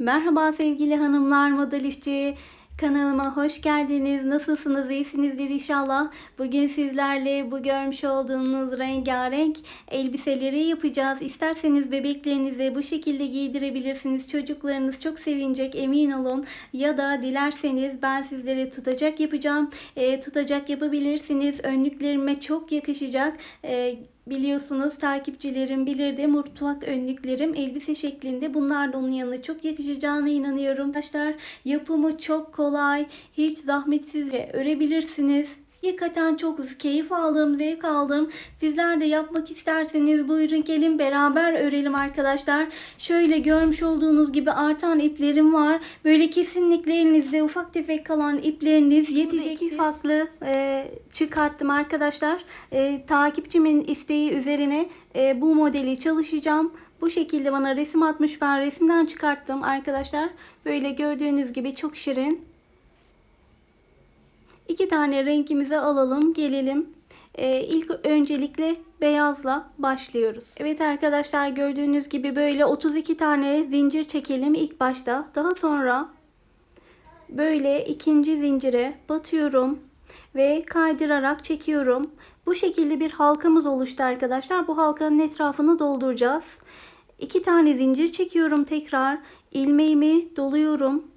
Merhaba sevgili hanımlar modelifçi kanalıma hoş geldiniz. Nasılsınız? İyisinizdir inşallah. Bugün sizlerle bu görmüş olduğunuz rengarenk elbiseleri yapacağız. İsterseniz bebeklerinize bu şekilde giydirebilirsiniz. Çocuklarınız çok sevinecek emin olun. Ya da dilerseniz ben sizlere tutacak yapacağım. E, tutacak yapabilirsiniz. Önlüklerime çok yakışacak. E, Biliyorsunuz takipçilerim bilirdi mutfak önlüklerim elbise şeklinde. Bunlar da onun yanına çok yakışacağına inanıyorum. Arkadaşlar yapımı çok kolay. Hiç zahmetsiz ve örebilirsiniz. Hakikaten çok keyif aldım, zevk aldım. Sizler de yapmak isterseniz buyurun gelin beraber örelim arkadaşlar. Şöyle görmüş olduğunuz gibi artan iplerim var. Böyle kesinlikle elinizde ufak tefek kalan ipleriniz yetecek. İki farklı e, çıkarttım arkadaşlar. E, takipçimin isteği üzerine e, bu modeli çalışacağım. Bu şekilde bana resim atmış. Ben resimden çıkarttım arkadaşlar. Böyle gördüğünüz gibi çok şirin. İki tane renkimizi alalım, gelelim. Ee, ilk öncelikle beyazla başlıyoruz. Evet arkadaşlar gördüğünüz gibi böyle 32 tane zincir çekelim ilk başta. Daha sonra böyle ikinci zincire batıyorum ve kaydırarak çekiyorum. Bu şekilde bir halkamız oluştu arkadaşlar. Bu halkanın etrafını dolduracağız. İki tane zincir çekiyorum tekrar. ilmeğimi doluyorum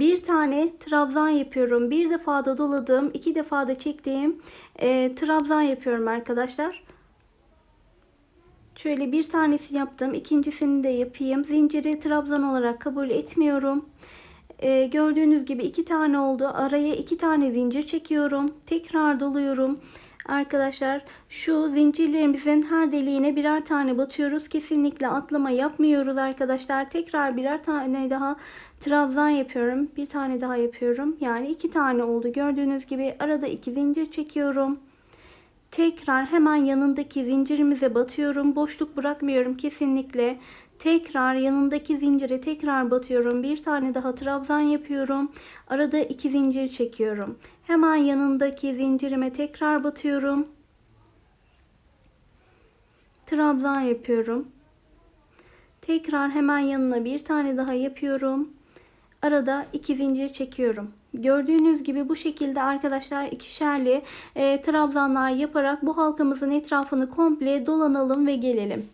bir tane trabzan yapıyorum. Bir defa da doladım. iki defa da çektiğim e, trabzan yapıyorum arkadaşlar. Şöyle bir tanesi yaptım. ikincisini de yapayım. Zinciri trabzan olarak kabul etmiyorum. E, gördüğünüz gibi iki tane oldu. Araya iki tane zincir çekiyorum. Tekrar doluyorum. Arkadaşlar şu zincirlerimizin her deliğine birer tane batıyoruz. Kesinlikle atlama yapmıyoruz arkadaşlar. Tekrar birer tane daha trabzan yapıyorum. Bir tane daha yapıyorum. Yani iki tane oldu. Gördüğünüz gibi arada iki zincir çekiyorum. Tekrar hemen yanındaki zincirimize batıyorum. Boşluk bırakmıyorum kesinlikle. Tekrar yanındaki zincire tekrar batıyorum. Bir tane daha trabzan yapıyorum. Arada iki zincir çekiyorum. Hemen yanındaki zincirime tekrar batıyorum. Trabzan yapıyorum. Tekrar hemen yanına bir tane daha yapıyorum. Arada iki zincir çekiyorum. Gördüğünüz gibi bu şekilde arkadaşlar ikişerli e, trabzanlar yaparak bu halkamızın etrafını komple dolanalım ve gelelim.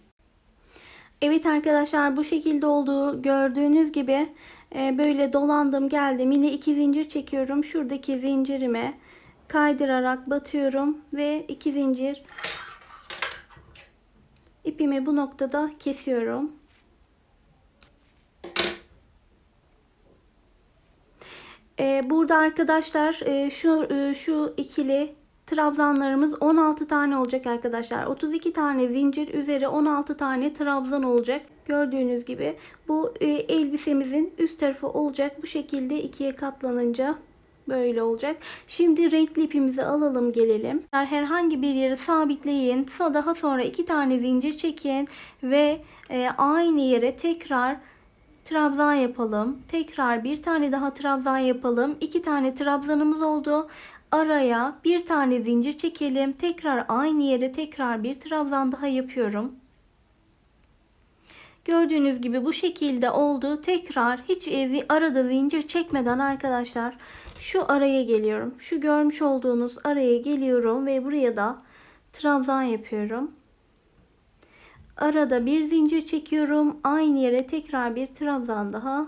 Evet arkadaşlar bu şekilde olduğu gördüğünüz gibi böyle dolandım geldim. Yine iki zincir çekiyorum. Şuradaki zincirime kaydırarak batıyorum ve iki zincir ipimi bu noktada kesiyorum. E, burada arkadaşlar e, şu şu ikili Trabzanlarımız 16 tane olacak arkadaşlar. 32 tane zincir üzeri 16 tane trabzan olacak. Gördüğünüz gibi bu e, elbisemizin üst tarafı olacak. Bu şekilde ikiye katlanınca böyle olacak. Şimdi renkli ipimizi alalım gelelim. Herhangi bir yeri sabitleyin. Daha sonra iki tane zincir çekin ve e, aynı yere tekrar trabzan yapalım. Tekrar bir tane daha trabzan yapalım. İki tane trabzanımız oldu araya bir tane zincir çekelim. Tekrar aynı yere tekrar bir trabzan daha yapıyorum. Gördüğünüz gibi bu şekilde oldu. Tekrar hiç arada zincir çekmeden arkadaşlar şu araya geliyorum. Şu görmüş olduğunuz araya geliyorum ve buraya da trabzan yapıyorum. Arada bir zincir çekiyorum. Aynı yere tekrar bir trabzan daha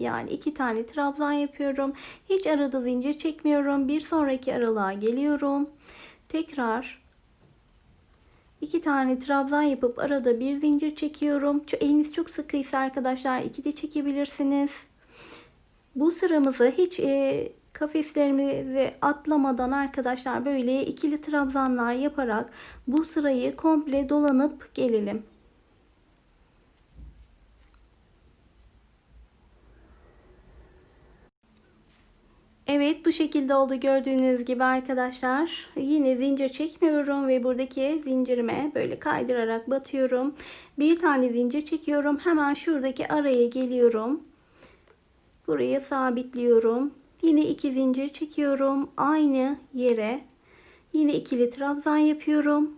yani iki tane trabzan yapıyorum. Hiç arada zincir çekmiyorum. Bir sonraki aralığa geliyorum. Tekrar iki tane trabzan yapıp arada bir zincir çekiyorum. Eliniz çok sıkıysa arkadaşlar iki de çekebilirsiniz. Bu sıramızı hiç e, kafeslerimizi atlamadan arkadaşlar böyle ikili trabzanlar yaparak bu sırayı komple dolanıp gelelim. Evet bu şekilde oldu gördüğünüz gibi arkadaşlar. Yine zincir çekmiyorum ve buradaki zincirime böyle kaydırarak batıyorum. Bir tane zincir çekiyorum. Hemen şuradaki araya geliyorum. Buraya sabitliyorum. Yine iki zincir çekiyorum. Aynı yere. Yine ikili trabzan yapıyorum.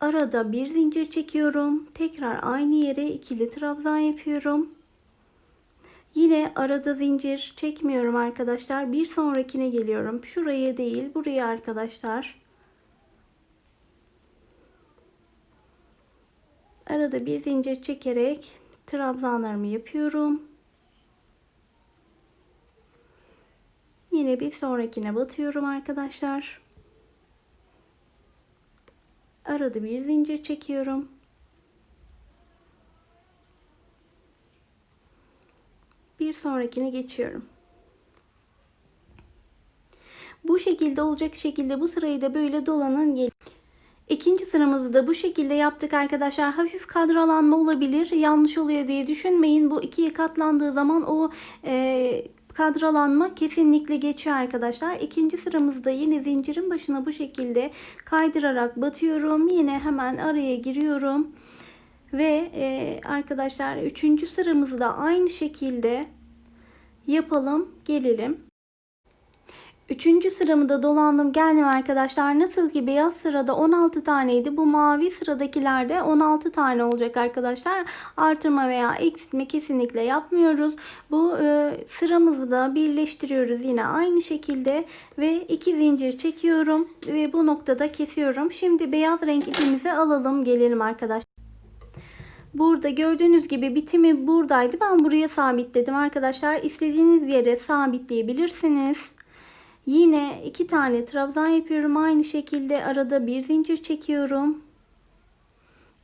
Arada bir zincir çekiyorum. Tekrar aynı yere ikili trabzan yapıyorum. Yine arada zincir çekmiyorum arkadaşlar. Bir sonrakine geliyorum. Şuraya değil, buraya arkadaşlar. Arada bir zincir çekerek trabzanlarımı yapıyorum. Yine bir sonrakine batıyorum arkadaşlar. Arada bir zincir çekiyorum. Bir sonrakine geçiyorum. Bu şekilde olacak şekilde bu sırayı da böyle dolanın gelin. İkinci sıramızı da bu şekilde yaptık arkadaşlar. Hafif kadralanma olabilir. Yanlış oluyor diye düşünmeyin. Bu ikiye katlandığı zaman o e, kadralanma kesinlikle geçiyor arkadaşlar. İkinci sıramızda yine zincirin başına bu şekilde kaydırarak batıyorum. Yine hemen araya giriyorum. Ve e, arkadaşlar üçüncü sıramızı da aynı şekilde yapalım. Gelelim. Üçüncü sıramı da dolandım geldim arkadaşlar. Nasıl ki beyaz sırada 16 taneydi. Bu mavi sıradakilerde 16 tane olacak arkadaşlar. Artırma veya eksiltme kesinlikle yapmıyoruz. Bu e, sıramızı da birleştiriyoruz yine aynı şekilde. Ve iki zincir çekiyorum. Ve bu noktada kesiyorum. Şimdi beyaz renk ipimizi alalım gelelim arkadaşlar. Burada gördüğünüz gibi bitimi buradaydı. Ben buraya sabitledim arkadaşlar. İstediğiniz yere sabitleyebilirsiniz. Yine iki tane trabzan yapıyorum. Aynı şekilde arada bir zincir çekiyorum.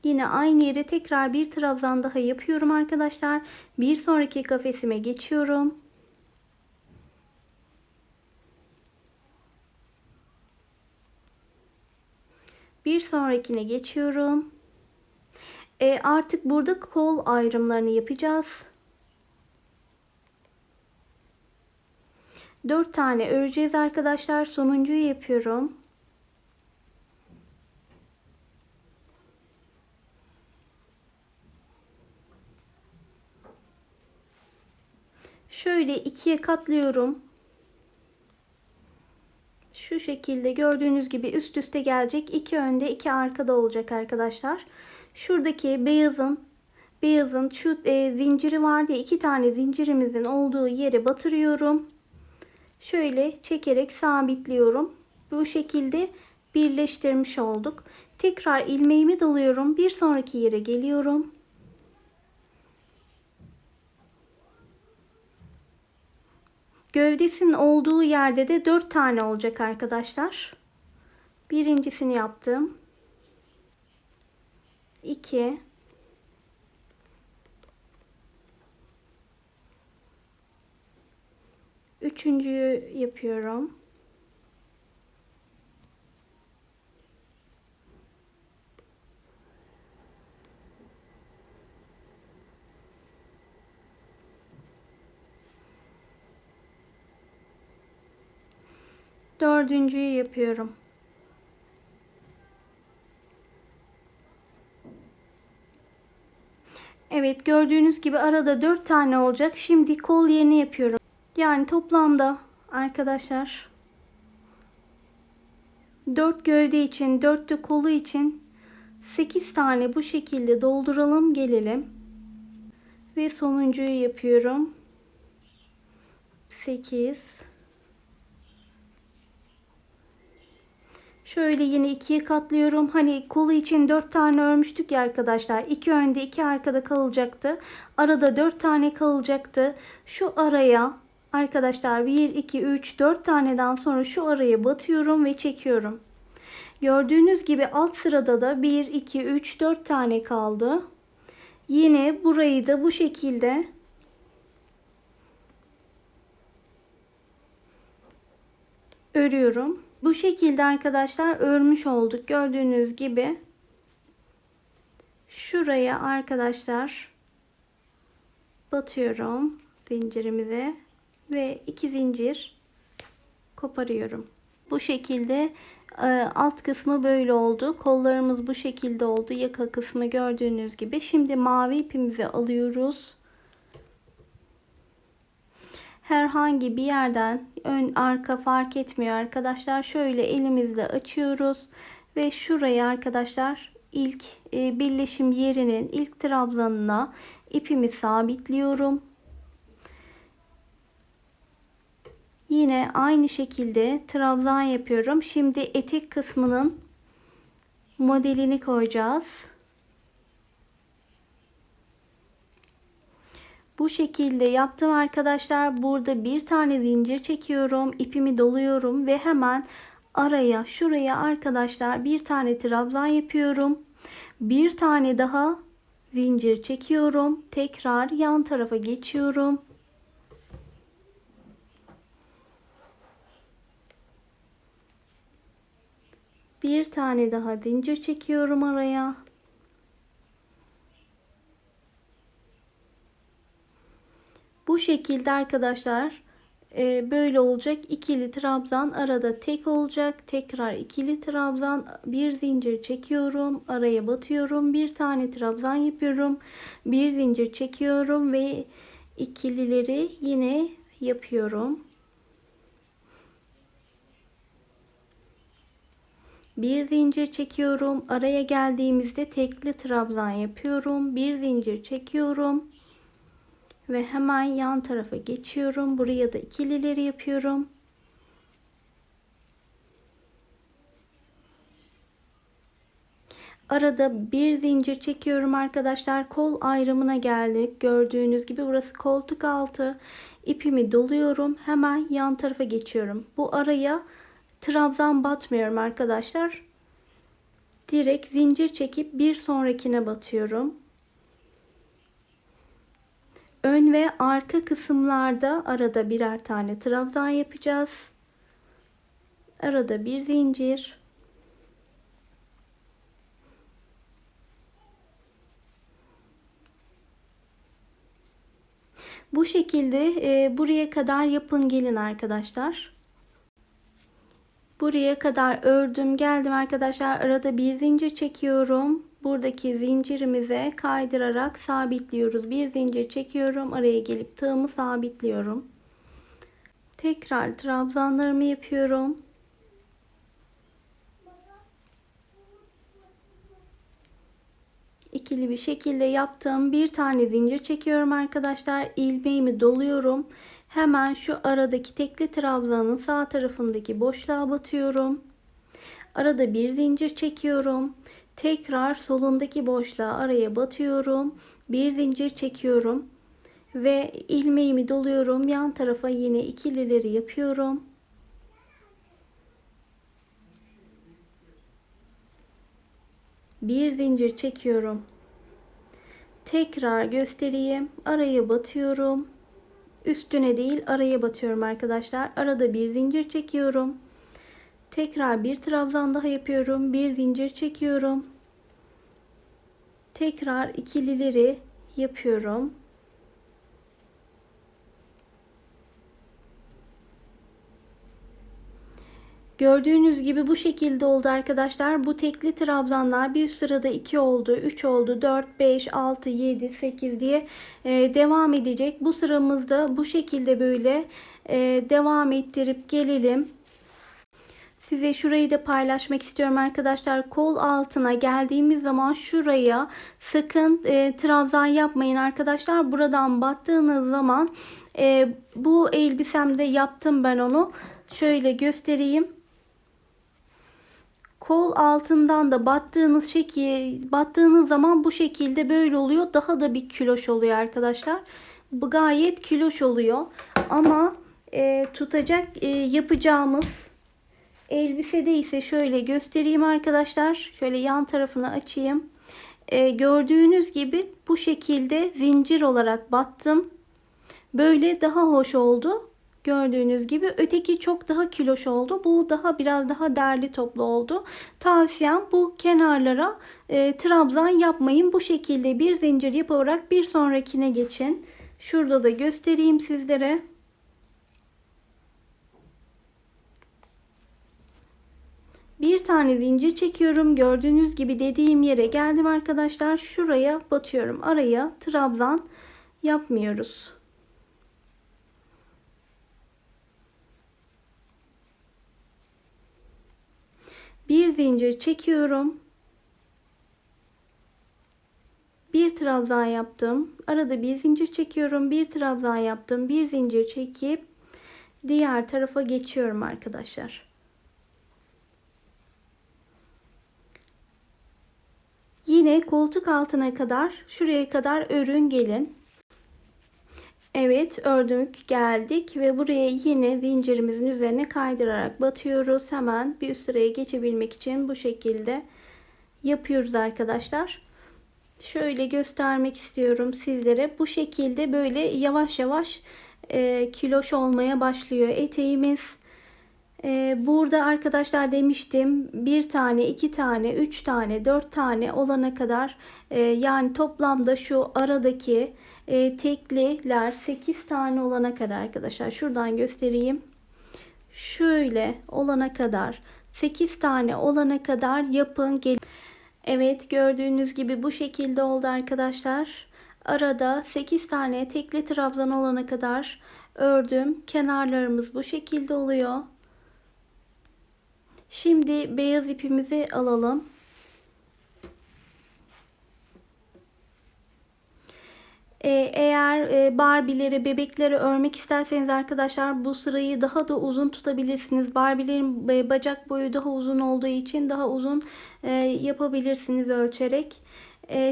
Yine aynı yere tekrar bir trabzan daha yapıyorum arkadaşlar. Bir sonraki kafesime geçiyorum. Bir sonrakine geçiyorum. E artık burada kol ayrımlarını yapacağız. 4 tane öreceğiz arkadaşlar. Sonuncuyu yapıyorum. Şöyle ikiye katlıyorum. Şu şekilde gördüğünüz gibi üst üste gelecek. iki önde iki arkada olacak arkadaşlar. Şuradaki beyazın beyazın şu e, zinciri vardı ya iki tane zincirimizin olduğu yere batırıyorum şöyle çekerek sabitliyorum. Bu şekilde birleştirmiş olduk. Tekrar ilmeğimi doluyorum. Bir sonraki yere geliyorum. Gövdesinin olduğu yerde de 4 tane olacak arkadaşlar. Birincisini yaptım. 2 Üçüncüyü yapıyorum. Dördüncüyü yapıyorum. Evet gördüğünüz gibi arada dört tane olacak. Şimdi kol yerini yapıyorum. Yani toplamda arkadaşlar 4 gövde için 4 de kolu için 8 tane bu şekilde dolduralım gelelim. Ve sonuncuyu yapıyorum. 8 Şöyle yine ikiye katlıyorum. Hani kolu için 4 tane örmüştük ya arkadaşlar. 2 önde 2 arkada kalacaktı. Arada 4 tane kalacaktı. Şu araya Arkadaşlar 1, 2, 3, 4 taneden sonra şu araya batıyorum ve çekiyorum. Gördüğünüz gibi alt sırada da 1, 2, 3, 4 tane kaldı. Yine burayı da bu şekilde örüyorum. Bu şekilde arkadaşlar örmüş olduk. Gördüğünüz gibi şuraya arkadaşlar batıyorum zincirimize ve iki zincir koparıyorum. Bu şekilde e, alt kısmı böyle oldu. Kollarımız bu şekilde oldu. Yaka kısmı gördüğünüz gibi. Şimdi mavi ipimizi alıyoruz. Herhangi bir yerden ön arka fark etmiyor arkadaşlar. Şöyle elimizle açıyoruz ve şuraya arkadaşlar ilk e, birleşim yerinin ilk trabzanına ipimi sabitliyorum. Yine aynı şekilde trabzan yapıyorum. Şimdi etek kısmının modelini koyacağız. Bu şekilde yaptım arkadaşlar. Burada bir tane zincir çekiyorum. ipimi doluyorum ve hemen araya şuraya arkadaşlar bir tane trabzan yapıyorum. Bir tane daha zincir çekiyorum. Tekrar yan tarafa geçiyorum. Bir tane daha zincir çekiyorum araya. Bu şekilde arkadaşlar e, böyle olacak. ikili trabzan arada tek olacak. Tekrar ikili trabzan bir zincir çekiyorum. Araya batıyorum. Bir tane trabzan yapıyorum. Bir zincir çekiyorum ve ikilileri yine yapıyorum. Bir zincir çekiyorum. Araya geldiğimizde tekli trabzan yapıyorum. Bir zincir çekiyorum. Ve hemen yan tarafa geçiyorum. Buraya da ikilileri yapıyorum. Arada bir zincir çekiyorum arkadaşlar. Kol ayrımına geldik. Gördüğünüz gibi burası koltuk altı. İpimi doluyorum. Hemen yan tarafa geçiyorum. Bu araya trabzan batmıyorum arkadaşlar. Direkt zincir çekip bir sonrakine batıyorum. Ön ve arka kısımlarda arada birer tane trabzan yapacağız. Arada bir zincir. Bu şekilde e, buraya kadar yapın gelin arkadaşlar. Buraya kadar ördüm geldim arkadaşlar arada bir zincir çekiyorum buradaki zincirimize kaydırarak sabitliyoruz. Bir zincir çekiyorum araya gelip tığımı sabitliyorum. Tekrar trabzanlarımı yapıyorum. İkili bir şekilde yaptım bir tane zincir çekiyorum arkadaşlar. İlmeğimi doluyorum. Hemen şu aradaki tekli trabzanın sağ tarafındaki boşluğa batıyorum. Arada bir zincir çekiyorum. Tekrar solundaki boşluğa araya batıyorum. Bir zincir çekiyorum. Ve ilmeğimi doluyorum. Yan tarafa yine ikilileri yapıyorum. Bir zincir çekiyorum. Tekrar göstereyim. Araya batıyorum üstüne değil araya batıyorum arkadaşlar. Arada bir zincir çekiyorum. Tekrar bir trabzan daha yapıyorum. Bir zincir çekiyorum. Tekrar ikilileri yapıyorum. Gördüğünüz gibi bu şekilde oldu arkadaşlar. Bu tekli trabzanlar bir sırada 2 oldu, 3 oldu, 4, 5, 6, 7, 8 diye e, devam edecek. Bu sıramızda bu şekilde böyle e, devam ettirip gelelim. Size şurayı da paylaşmak istiyorum arkadaşlar. Kol altına geldiğimiz zaman şuraya sakın e, trabzan yapmayın arkadaşlar. Buradan battığınız zaman e, bu elbisemde yaptım ben onu. Şöyle göstereyim kol altından da battığınız şekil battığınız zaman bu şekilde böyle oluyor. Daha da bir kiloş oluyor arkadaşlar. Bu gayet kiloş oluyor. Ama e, tutacak e, yapacağımız elbisede ise şöyle göstereyim arkadaşlar. Şöyle yan tarafını açayım. E, gördüğünüz gibi bu şekilde zincir olarak battım. Böyle daha hoş oldu. Gördüğünüz gibi öteki çok daha kiloş oldu. Bu daha biraz daha derli toplu oldu. Tavsiyem bu kenarlara e, trabzan yapmayın. Bu şekilde bir zincir yaparak bir sonrakine geçin. Şurada da göstereyim sizlere. Bir tane zincir çekiyorum. Gördüğünüz gibi dediğim yere geldim arkadaşlar. Şuraya batıyorum. Araya trabzan yapmıyoruz. bir zincir çekiyorum bir trabzan yaptım. Arada bir zincir çekiyorum. Bir trabzan yaptım. Bir zincir çekip diğer tarafa geçiyorum arkadaşlar. Yine koltuk altına kadar şuraya kadar örün gelin. Evet ördük geldik ve buraya yine zincirimizin üzerine kaydırarak batıyoruz. Hemen bir üst sıraya geçebilmek için bu şekilde yapıyoruz arkadaşlar. Şöyle göstermek istiyorum sizlere. Bu şekilde böyle yavaş yavaş e, kiloş olmaya başlıyor eteğimiz. E, burada arkadaşlar demiştim bir tane, iki tane, üç tane, dört tane olana kadar e, yani toplamda şu aradaki e, tekliler 8 tane olana kadar arkadaşlar şuradan göstereyim. Şöyle olana kadar 8 tane olana kadar yapın. Evet gördüğünüz gibi bu şekilde oldu arkadaşlar. Arada 8 tane tekli trabzan olana kadar ördüm. Kenarlarımız bu şekilde oluyor. Şimdi beyaz ipimizi alalım. Ee, eğer e, Barbie'leri, bebekleri örmek isterseniz arkadaşlar bu sırayı daha da uzun tutabilirsiniz. Barbie'lerin e, bacak boyu daha uzun olduğu için daha uzun e, yapabilirsiniz ölçerek.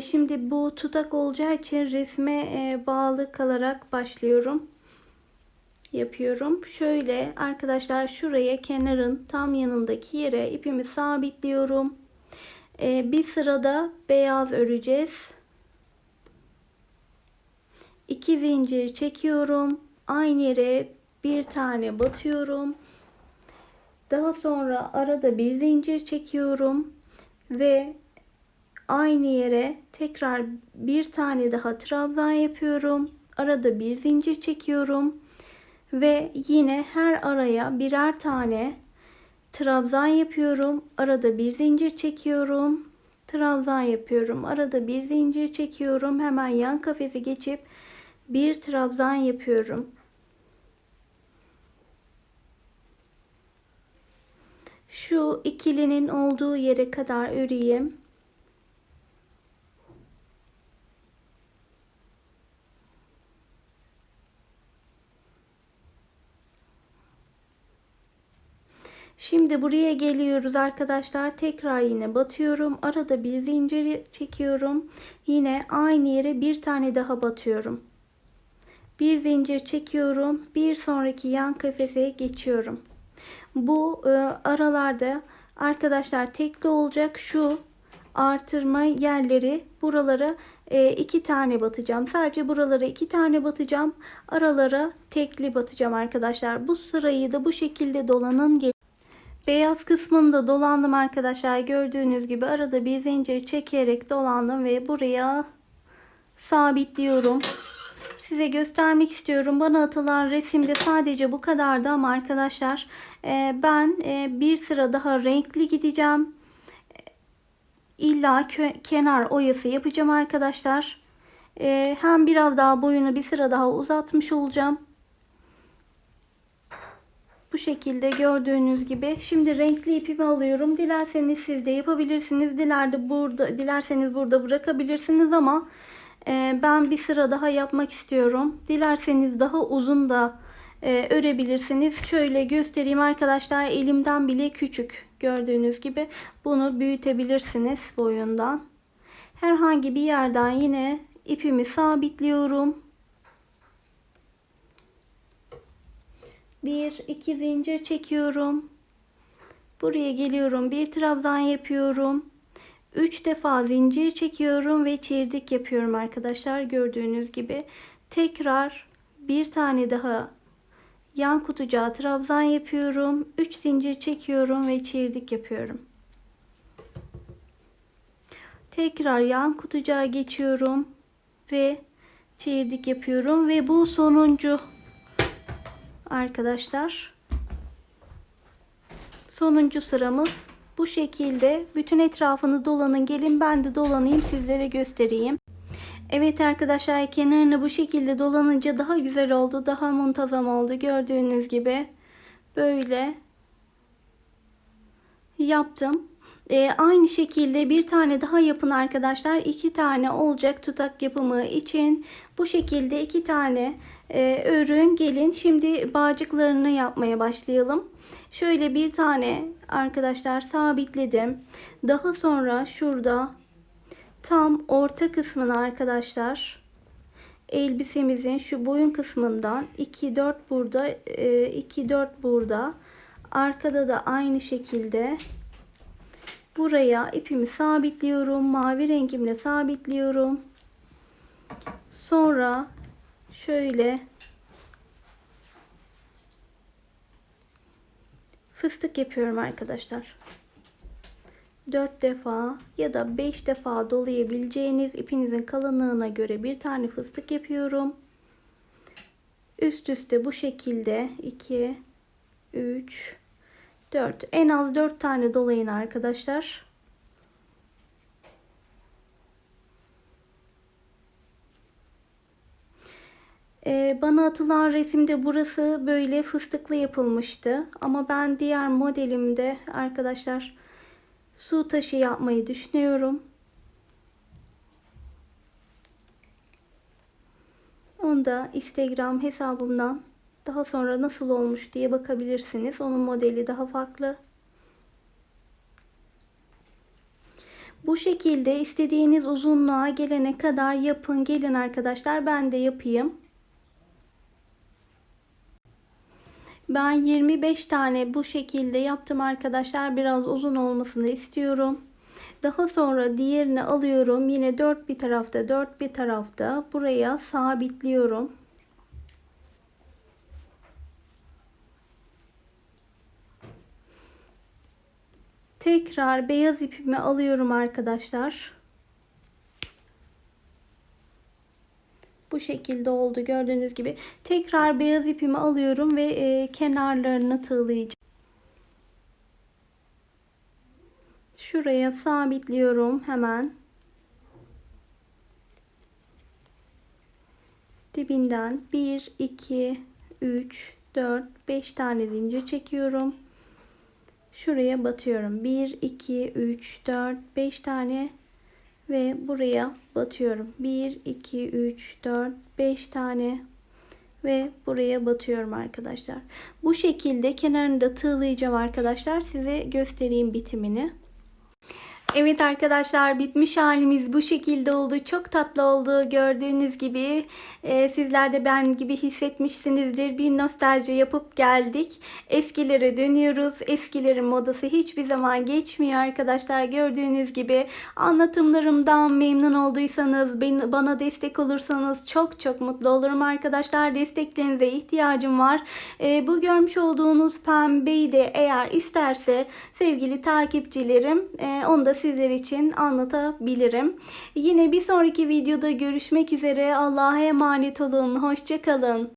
Şimdi bu tutak olacağı için resme bağlı kalarak başlıyorum. Yapıyorum. Şöyle arkadaşlar şuraya kenarın tam yanındaki yere ipimi sabitliyorum. Bir sırada beyaz öreceğiz. 2 zincir çekiyorum. Aynı yere bir tane batıyorum. Daha sonra arada bir zincir çekiyorum ve aynı yere tekrar bir tane daha trabzan yapıyorum. Arada bir zincir çekiyorum ve yine her araya birer tane trabzan yapıyorum. Arada bir zincir çekiyorum. Trabzan yapıyorum. Arada bir zincir çekiyorum. Hemen yan kafesi geçip bir trabzan yapıyorum. Şu ikilinin olduğu yere kadar öreyim. Şimdi buraya geliyoruz arkadaşlar. Tekrar yine batıyorum. Arada bir zincir çekiyorum. Yine aynı yere bir tane daha batıyorum. Bir zincir çekiyorum. Bir sonraki yan kafese geçiyorum. Bu e, aralarda arkadaşlar tekli olacak. Şu artırma yerleri buralara e, iki tane batacağım. Sadece buralara iki tane batacağım. Aralara tekli batacağım arkadaşlar. Bu sırayı da bu şekilde dolanın Beyaz kısmında dolandım arkadaşlar. Gördüğünüz gibi arada bir zincir çekerek dolandım ve buraya sabitliyorum size göstermek istiyorum. Bana atılan resimde sadece bu kadardı ama arkadaşlar e, ben e, bir sıra daha renkli gideceğim. İlla kenar oyası yapacağım arkadaşlar. E, hem biraz daha boyunu bir sıra daha uzatmış olacağım. Bu şekilde gördüğünüz gibi. Şimdi renkli ipimi alıyorum. Dilerseniz siz de yapabilirsiniz. Dilerde burada, dilerseniz burada bırakabilirsiniz ama ee, ben bir sıra daha yapmak istiyorum. Dilerseniz daha uzun da e, örebilirsiniz. Şöyle göstereyim arkadaşlar. Elimden bile küçük. Gördüğünüz gibi bunu büyütebilirsiniz boyundan. Herhangi bir yerden yine ipimi sabitliyorum. Bir iki zincir çekiyorum. Buraya geliyorum. Bir trabzan yapıyorum. 3 defa zincir çekiyorum ve çirdik yapıyorum arkadaşlar. Gördüğünüz gibi tekrar bir tane daha yan kutucuğa trabzan yapıyorum. 3 zincir çekiyorum ve çirdik yapıyorum. Tekrar yan kutucuğa geçiyorum ve çirdik yapıyorum ve bu sonuncu arkadaşlar. Sonuncu sıramız bu şekilde bütün etrafını dolanın. Gelin ben de dolanayım sizlere göstereyim. Evet arkadaşlar kenarını bu şekilde dolanınca daha güzel oldu. Daha muntazam oldu. Gördüğünüz gibi böyle yaptım. E, aynı şekilde bir tane daha yapın arkadaşlar. iki tane olacak tutak yapımı için. Bu şekilde iki tane e, örün gelin. Şimdi bağcıklarını yapmaya başlayalım. Şöyle bir tane arkadaşlar sabitledim. Daha sonra şurada tam orta kısmına arkadaşlar elbisemizin şu boyun kısmından 2 4 burada 2 4 burada arkada da aynı şekilde buraya ipimi sabitliyorum mavi rengimle sabitliyorum sonra şöyle fıstık yapıyorum arkadaşlar 4 defa ya da 5 defa dolayabileceğiniz ipinizin kalınlığına göre bir tane fıstık yapıyorum. Üst üste bu şekilde 2 3 4 en az 4 tane dolayın arkadaşlar. Ee, bana atılan resimde burası böyle fıstıklı yapılmıştı. Ama ben diğer modelimde arkadaşlar su taşı yapmayı düşünüyorum. Onu da Instagram hesabımdan daha sonra nasıl olmuş diye bakabilirsiniz. Onun modeli daha farklı. Bu şekilde istediğiniz uzunluğa gelene kadar yapın. Gelin arkadaşlar ben de yapayım. Ben 25 tane bu şekilde yaptım arkadaşlar. Biraz uzun olmasını istiyorum. Daha sonra diğerini alıyorum. Yine 4 bir tarafta 4 bir tarafta buraya sabitliyorum. Tekrar beyaz ipimi alıyorum arkadaşlar. Bu şekilde oldu gördüğünüz gibi. Tekrar beyaz ipimi alıyorum ve e, kenarlarını tığlayacağım. Şuraya sabitliyorum hemen. Dibinden 1, 2, 3, 4, 5 tane zincir çekiyorum. Şuraya batıyorum. 1, 2, 3, 4, 5 tane ve buraya batıyorum. 1 2 3 4 5 tane ve buraya batıyorum arkadaşlar. Bu şekilde kenarını da tığlayacağım arkadaşlar. Size göstereyim bitimini. Evet arkadaşlar bitmiş halimiz bu şekilde oldu. Çok tatlı oldu. Gördüğünüz gibi e, sizler de ben gibi hissetmişsinizdir. Bir nostalji yapıp geldik. Eskilere dönüyoruz. Eskilerin modası hiçbir zaman geçmiyor arkadaşlar. Gördüğünüz gibi anlatımlarımdan memnun olduysanız, beni, bana destek olursanız çok çok mutlu olurum arkadaşlar. Desteklerinize ihtiyacım var. E, bu görmüş olduğunuz pembeyi de eğer isterse sevgili takipçilerim e, onu da sizler için anlatabilirim. Yine bir sonraki videoda görüşmek üzere. Allah'a emanet olun. Hoşçakalın.